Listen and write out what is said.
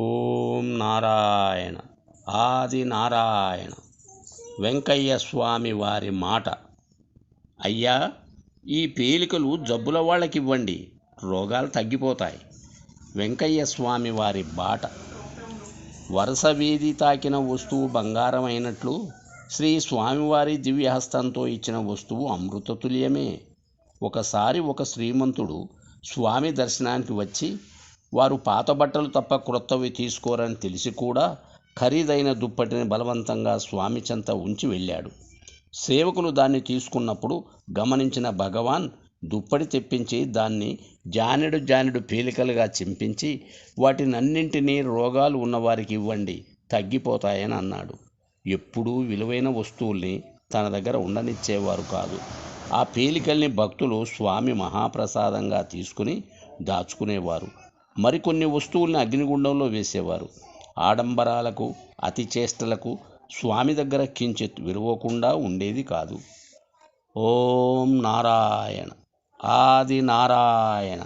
ఓం నారాయణ. ఆది నారాయణ. వెంకయ్య స్వామి వారి మాట. అయ్యా ఈ పేలికలు జబ్బుల వాళ్ళకి ఇవ్వండి రోగాలు తగ్గిపోతాయి. వెంకయ్య స్వామి వారి బాట. వరుస వీధి తాకిన వస్తువు బంగారం అయినట్లు శ్రీ స్వామివారి దివ్యహస్తంతో ఇచ్చిన వస్తువు అమృతతుల్యమే. ఒకసారి ఒక శ్రీమంతుడు స్వామి దర్శనానికి వచ్చి వారు పాత బట్టలు తప్ప క్రొత్తవి తీసుకోరని తెలిసి కూడా ఖరీదైన దుప్పటిని బలవంతంగా స్వామి చెంత ఉంచి వెళ్ళాడు. సేవకులు దాన్ని తీసుకున్నప్పుడు గమనించిన భగవాన్ దుప్పటి తెప్పించి దాన్ని జానెడు జానెడు పీలికలుగా చింపించి వాటినన్నింటినీ రోగాలు ఉన్నవారికి ఇవ్వండి తగ్గిపోతాయని అన్నాడు. ఎప్పుడూ విలువైన వస్తువుల్ని తన దగ్గర ఉండనిచ్చేవారు కాదు. ఆ పీలికల్ని భక్తులు స్వామి మహాప్రసాదంగా తీసుకుని దాచుకునేవారు. మరికొన్ని వస్తువుల్ని అగ్నిగుండంలో వేసేవారు. ఆడంబరాలకు అతి చేష్టలకు స్వామి దగ్గర కించిత్ విలువకుండా ఉండేది కాదు. ఓం నారాయణ. ఆది నారాయణ.